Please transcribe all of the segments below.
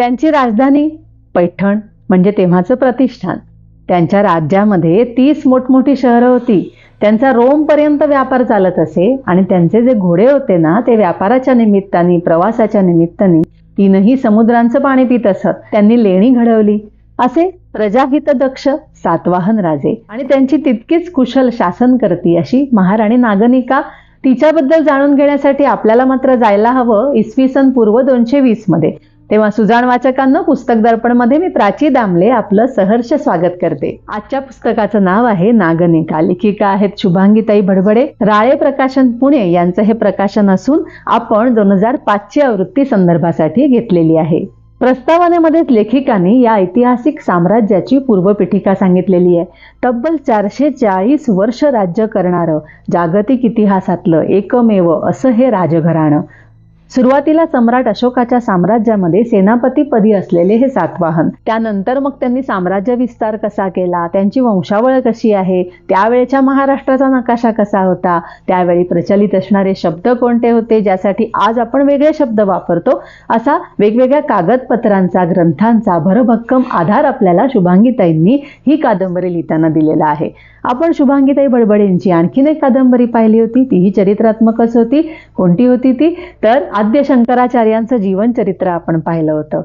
त्यांची राजधानी पैठण म्हणजे तेव्हाचं प्रतिष्ठान. त्यांच्या राज्यामध्ये तीस मोठमोठी शहरं होती. त्यांचा रोमपर्यंत व्यापार चालत असे आणि त्यांचे जे घोडे होते ना ते व्यापाराच्या निमित्ताने प्रवासाच्या निमित्ताने तीनही समुद्रांचं पाणी पित असत. त्यांनी लेणी घडवली. असे प्रजाहित दक्ष सातवाहन राजे. आणि त्यांची तितकीच कुशल शासन करती अशी महाराणी नागनिका तिच्याबद्दल जाणून घेण्यासाठी आपल्याला मात्र जायला हवं इसवी सन पूर्व दोनशे वीसमध्ये. तेव्हा सुजाण वाचकांना पुस्तक दर्पणमध्ये मी प्राची दामले आपलं सहर्ष स्वागत करते. आजच्या पुस्तकाचं नाव आहे नागनिका. लेखिका आहेत शुभांगीताई भडबडे राळे प्रकाशन पुणे यांचं हे प्रकाशन असून आपण दोन हजार पाचची आवृत्ती संदर्भासाठी घेतलेली आहे. प्रस्तावनेमध्येच लेखिकाने या ऐतिहासिक साम्राज्याची पूर्वपीठिका सांगितलेली आहे. तब्बल चारशे चाळीस वर्ष राज्य करणारं जागतिक इतिहासातलं एकमेव असं हे राजघराणं. सुरुवातीला सम्राट अशोकाच्या साम्राज्यामध्ये सेनापतीपदी असलेले हे सातवाहन त्यानंतर मग त्यांनी साम्राज्य विस्तार कसा केला? त्यांची वंशावळ कशी आहे? त्यावेळेच्या महाराष्ट्राचा नकाशा कसा होता? त्यावेळी प्रचलित असणारे शब्द कोणते होते? ज्यासाठी आज आपण वेगळे शब्द वापरतो असा वेगवेगळ्या कागदपत्रांचा ग्रंथांचा भरभक्कम आधार आपल्याला शुभांगीताईंनी ही कादंबरी लिहिताना दिलेला आहे. आपण शुभांगीताई बडबडेंची आणखीन एक कादंबरी पाहिली होती. तीही चरित्रात्मकच होती. कोणती होती ती? तर आद्य शंकराचार्यांचं जीवनचरित्र आपण पाहिलं होतं.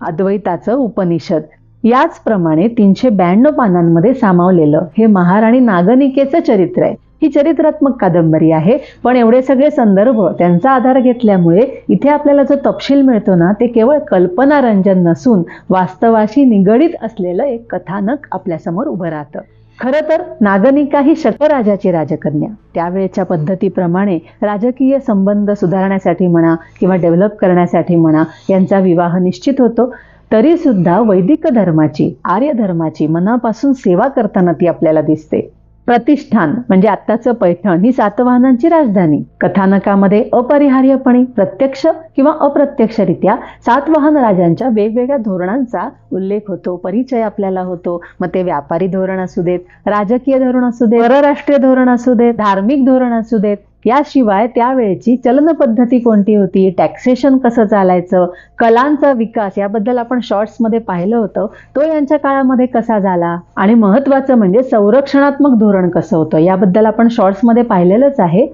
अद्वैताचं उपनिषद. याचप्रमाणे तीनशे ब्याण्णव पानांमध्ये सामावलेलं हे महाराणी नागनिकेचं चरित्र आहे. ही चरित्रात्मक कादंबरी आहे. पण एवढे सगळे संदर्भ त्यांचा आधार घेतल्यामुळे इथे आपल्याला जो तपशील मिळतो ना ते केवळ कल्पनारंजन नसून वास्तवाशी निगडीत असलेलं एक कथानक आपल्यासमोर उभं राहतं. खरं तर नागनिका ही शकराजाची राजकन्या. त्यावेळेच्या पद्धतीप्रमाणे राजकीय संबंध सुधारण्यासाठी म्हणा किंवा डेव्हलप करण्यासाठी म्हणा यांचा विवाह निश्चित होतो. तरी सुद्धा वैदिक धर्माची आर्य धर्माची मनापासून सेवा करताना ती आपल्याला दिसते. प्रतिष्ठान म्हणजे आत्ताचं पैठण ही सातवाहनांची राजधानी. कथानकामध्ये अपरिहार्यपणे प्रत्यक्ष किंवा अप्रत्यक्षरित्या सातवाहन राजांच्या वेगवेगळ्या धोरणांचा उल्लेख होतो परिचय आपल्याला होतो. मग ते व्यापारी धोरण असू देत राजकीय धोरण असू देत परराष्ट्रीय धोरण असू देत धार्मिक धोरण असू देत याशिवाय त्यावेळेची चलन पद्धती कोणती होती? टॅक्सेशन कसं चालायचं? कलांचा विकास याबद्दल आपण शॉर्ट्समध्ये पाहिलं होतं. तो यांच्या काळामध्ये कसा झाला? आणि महत्त्वाचं म्हणजे संरक्षणात्मक धोरण कसं होतं? याबद्दल आपण शॉर्ट्समध्ये पाहिलेलंच आहे.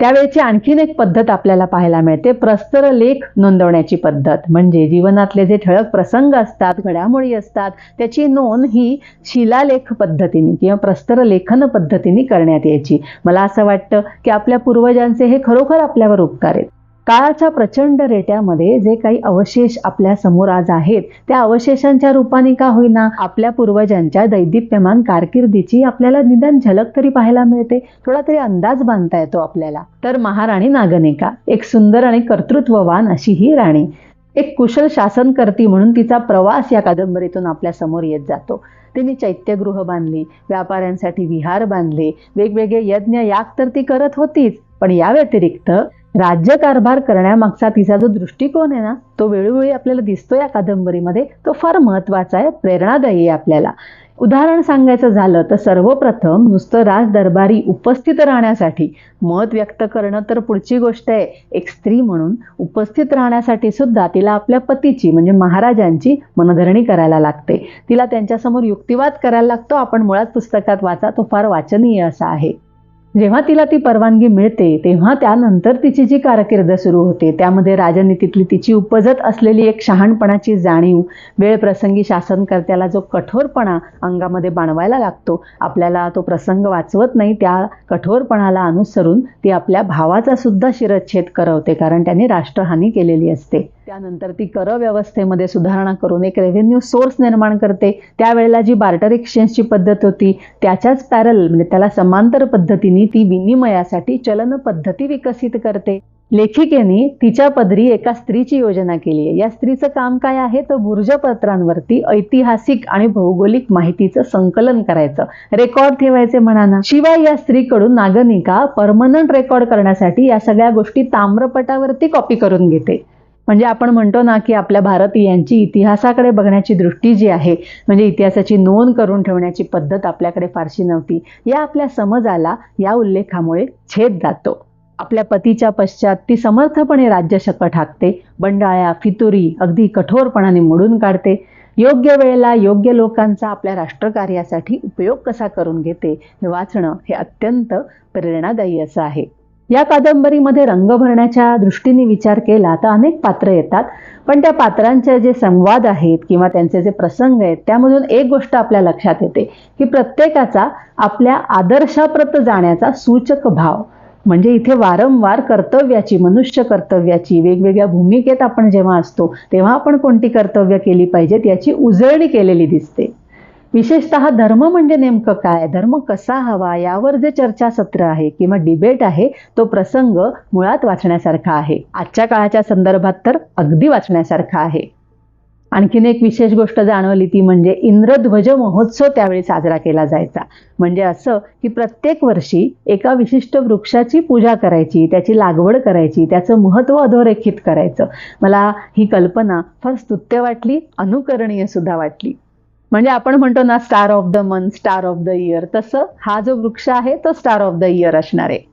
त्यावेळेची आणखीन एक पद्धत आपल्याला पाहायला मिळते. प्रस्तर लेख नोंदवण्याची पद्धत. म्हणजे जीवनातले जे ठळक प्रसंग असतात घडामोडी असतात त्याची नोंद ही शिलालेख पद्धतीने किंवा प्रस्तर लेखन पद्धतीने करण्यात यायची. मला असं वाटतं की आपल्या पूर्वजांचे हे खरोखर आपल्यावर उपकार आहेत. काळाच्या प्रचंड रेट्यामध्ये जे काही अवशेष आपल्यासमोर आज आहेत त्या अवशेषांच्या रूपाने का होईना आपल्या पूर्वजांच्या दैदिप्यमान कारकिर्दीची आपल्याला निदान झलक तरी पाहायला मिळते. थोडा तरी अंदाज बांधता येतो आपल्याला. तर महाराणी नागनेका एक सुंदर आणि कर्तृत्ववान अशी ही राणी एक कुशल शासनकर्ती म्हणून तिचा प्रवास या कादंबरीतून आपल्यासमोर येत जातो. तिने चैत्यगृह बांधली व्यापाऱ्यांसाठी विहार बांधले वेगवेगळे यज्ञ याग तर ती करत होतीच पण या व्यतिरिक्त राज्यकारभार करण्यामागचा तिचा जो दृष्टिकोन आहे ना तो वेळोवेळी आपल्याला दिसतो या कादंबरीमध्ये. तो फार महत्त्वाचा आहे प्रेरणादायी आहे आपल्याला. उदाहरण सांगायचं झालं तर सर्वप्रथम नुसतं राज दरबारी उपस्थित राहण्यासाठी मत व्यक्त करणं तर पुढची गोष्ट आहे. एक स्त्री म्हणून उपस्थित राहण्यासाठी सुद्धा तिला आपल्या पतीची म्हणजे महाराजांची मनधरणी करायला लागते. तिला त्यांच्यासमोर युक्तिवाद करायला लागतो. आपण मुळात पुस्तकात वाचा तो फार वाचनीय असा आहे. जेव्हा तिला ती परवानगी मिळते तेव्हा त्यानंतर तिची जी कारकीर्द सुरू होते त्यामध्ये राजनीतीतली तिची उपजत असलेली एक शहाणपणाची जाणीव वेळप्रसंगी शासनकर्त्याला जो कठोरपणा अंगामध्ये बाणवायला लागतो आपल्याला तो प्रसंग वाचवत नाही त्या कठोरपणाला अनुसरून ती आपल्या भावाचा सुद्धा शिरच्छेद करवते कारण त्याने राष्ट्रहानी केलेली असते. त्यानंतर ती कर व्यवस्थेमध्ये सुधारणा करून एक रेव्हेन्यू सोर्स निर्माण करते. त्यावेळेला जी बार्टर एक्सचेंजची पद्धत होती त्याच्याच पॅरल म्हणजे त्याला समांतर पद्धतीने ती विनिमयासाठी चलन पद्धती विकसित करते. लेखिकेने तिच्या पदरी एका स्त्रीची योजना केली आहे. या स्त्रीचं काम काय आहे? तर बुर्जपत्रांवरती ऐतिहासिक आणि भौगोलिक माहितीचं संकलन करायचं. रेकॉर्ड ठेवायचे म्हणा शिवाय या स्त्रीकडून नागनिका परमनंट रेकॉर्ड करण्यासाठी या सगळ्या गोष्टी ताम्रपटावरती कॉपी करून घेते. म्हणजे आपण म्हणतो ना की आपल्या भारतीयांची इतिहासाकडे बघण्याची दृष्टी जी आहे म्हणजे इतिहासाची नोंद करून ठेवण्याची पद्धत आपल्याकडे फारशी नव्हती. या आपल्या समजाला या उल्लेखामुळे छेद जातो. आपल्या पतीच्या पश्चात ती समर्थपणे राज्यशक ठाकते बंडाळ्या फितुरी अगदी कठोरपणाने मोडून काढते. योग्य वेळेला योग्य लोकांचा आपल्या राष्ट्रकार्यासाठी उपयोग कसा करून घेते हे वाचणं हे अत्यंत प्रेरणादायी असं आहे. या कादंबरीमध्ये रंग भरण्याच्या दृष्टीने विचार केला तर अनेक पात्र येतात. पण त्या पात्रांचे जे संवाद आहेत किंवा त्यांचे जे प्रसंग आहेत त्यामधून एक गोष्ट आपल्या लक्षात येते की प्रत्येकाचा आपल्या आदर्शाप्रत जाण्याचा सूचक भाव म्हणजे इथे वारंवार कर्तव्याची मनुष्य कर्तव्याची वेगवेगळ्या भूमिकेत आपण जेव्हा असतो तेव्हा आपण कोणती कर्तव्य केली पाहिजेत याची उजळणी केलेली दिसते. विशेषतः धर्म म्हणजे नेमकं काय? धर्म कसा हवा? यावर जे चर्चासत्र आहे किंवा डिबेट आहे तो प्रसंग मुळात वाचण्यासारखा आहे. आजच्या काळाच्या संदर्भात तर अगदी वाचण्यासारखा आहे. आणखीन एक विशेष गोष्ट जाणवली ती म्हणजे इंद्रध्वज महोत्सव त्यावेळी साजरा केला जायचा. म्हणजे असं की प्रत्येक वर्षी एका विशिष्ट वृक्षाची पूजा करायची त्याची लागवड करायची त्याचं महत्त्व अधोरेखित करायचं. मला ही कल्पना फार स्तुत्य वाटली अनुकरणीय सुद्धा वाटली. म्हणजे आपण म्हणतो ना star of the month star of the year तसं हा जो वृक्ष आहे तो स्टार ऑफ द इयर असणार आहे.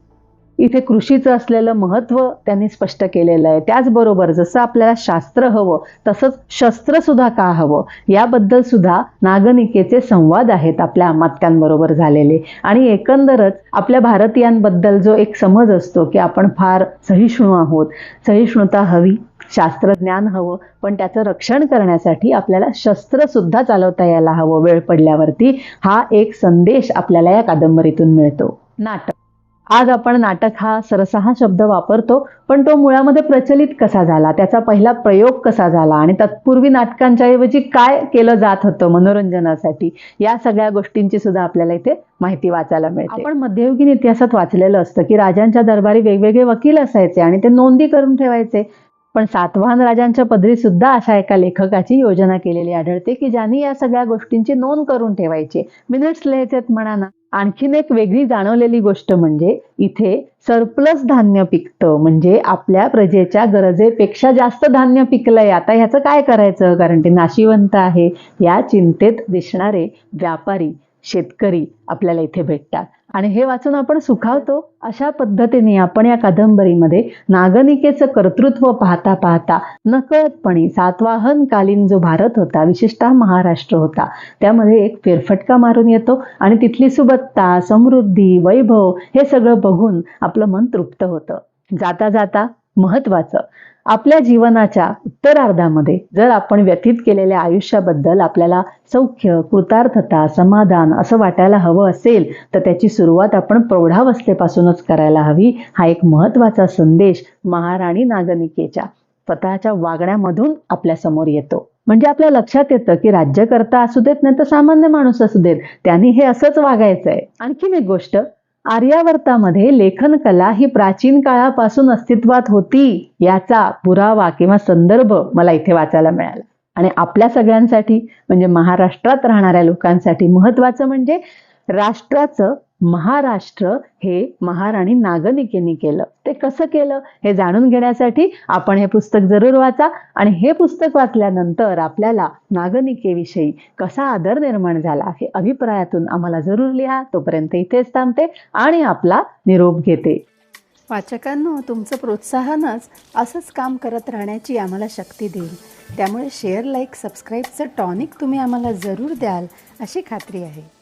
इथे कृषीचं असलेलं महत्त्व त्यांनी स्पष्ट केलेलं आहे. त्याचबरोबर जसं आपल्याला शास्त्र हवं तसंच शस्त्र सुद्धा का हवं याबद्दल सुद्धा नागनिकेचे संवाद आहेत आपल्या अमात्यांबरोबर झालेले. आणि एकंदरच आपल्या भारतीयांबद्दल जो एक समज असतो की आपण फार सहिष्णू आहोत. सहिष्णुता हवी शास्त्रज्ञान हवं पण त्याचं रक्षण करण्यासाठी आपल्याला शस्त्र सुद्धा चालवता यायला हवं वेळ पडल्यावरती. हा एक संदेश आपल्याला या कादंबरीतून मिळतो. नाटक. आज आपण नाटक हा सरसा हा शब्द वापरतो पण तो मुळामध्ये प्रचलित कसा झाला त्याचा पहिला प्रयोग कसा झाला आणि तत्पूर्वी नाटकांच्या ऐवजी काय केलं जात होतं मनोरंजनासाठी या सगळ्या गोष्टींची सुद्धा आपल्याला इथे माहिती वाचायला मिळते. आपण मध्ययुगीन इतिहासात वाचलेलं असतं की राजांच्या दरबारी वेगवेगळे वकील असायचे आणि ते नोंदी करून ठेवायचे. पण सातवाहन राजांच्या पदरी सुद्धा अशा एका लेखकाची योजना केलेली आढळते की ज्यांनी या सगळ्या गोष्टींची नोंद करून ठेवायची. मिनिट्स लिहायचेत म्हणा ना. आणखीन एक वेगळी जाणवलेली गोष्ट म्हणजे इथे सरप्लस धान्य पिकतं. म्हणजे आपल्या प्रजेच्या गरजेपेक्षा जास्त धान्य पिकलंय. आता ह्याचं काय करायचं? कारण ते नाशिवंत आहे. या चिंतेत दिसणारे व्यापारी शेतकरी आपल्याला इथे भेटतात. आणि हे वाचून आपण सुखावतो अशा पद्धतीने आपण या कादंबरीमध्ये नागनिकेचं कर्तृत्व पाहता पाहता नकळतपणे सातवाहन कालीन जो भारत होता विशेषतः महाराष्ट्र होता त्यामध्ये एक फेरफटका मारून येतो आणि तिथली सुबत्ता समृद्धी वैभव हे सगळं बघून आपलं मन तृप्त होतं. जाता जाता महत्वाचं. आपल्या जीवनाच्या उत्तरार्धामध्ये जर आपण व्यतीत केलेल्या आयुष्याबद्दल आपल्याला सौख्य कृतार्थता समाधान असं वाटायला हवं असेल तर त्याची सुरुवात आपण प्रौढावस्थेपासूनच करायला हवी. हा एक महत्त्वाचा संदेश महाराणी नागनिकेच्या स्वतःच्या वागण्यामधून आपल्यासमोर येतो. म्हणजे आपल्या लक्षात येतं की राज्यकर्ता असू देत नाही तर सामान्य माणूस असू देत त्यांनी हे असंच वागायचं आहे आणखीन एक गोष्ट आर्यावर्तामध्ये लेखन कला ही प्राचीन काळापासून अस्तित्वात होती याचा पुरावा किंवा संदर्भ मला इथे वाचायला मिळाला. आणि आपल्या सगळ्यांसाठी म्हणजे महाराष्ट्रात राहणाऱ्या लोकांसाठी महत्वाचं म्हणजे राष्ट्राचं महाराष्ट्र हे महाराणी नागनिकेने केलं. ते कसं केलं? हे जाणून घेण्यासाठी आपण हे पुस्तक जरूर वाचा आणि हे पुस्तक वाचल्यानंतर आपल्याला नागनिकेविषयी कसा आदर निर्माण झाला हे अभिप्रायातून आम्हाला जरूर लिहा. तोपर्यंत इथेच थांबते आणि आपला निरोप घेते. वाचकांनो तुमचं प्रोत्साहनच असंच काम करत राहण्याची आम्हाला शक्ती देईल. त्यामुळे शेअर लाईक सबस्क्राईबचं टॉनिक तुम्ही आम्हाला जरूर द्याल अशी खात्री आहे.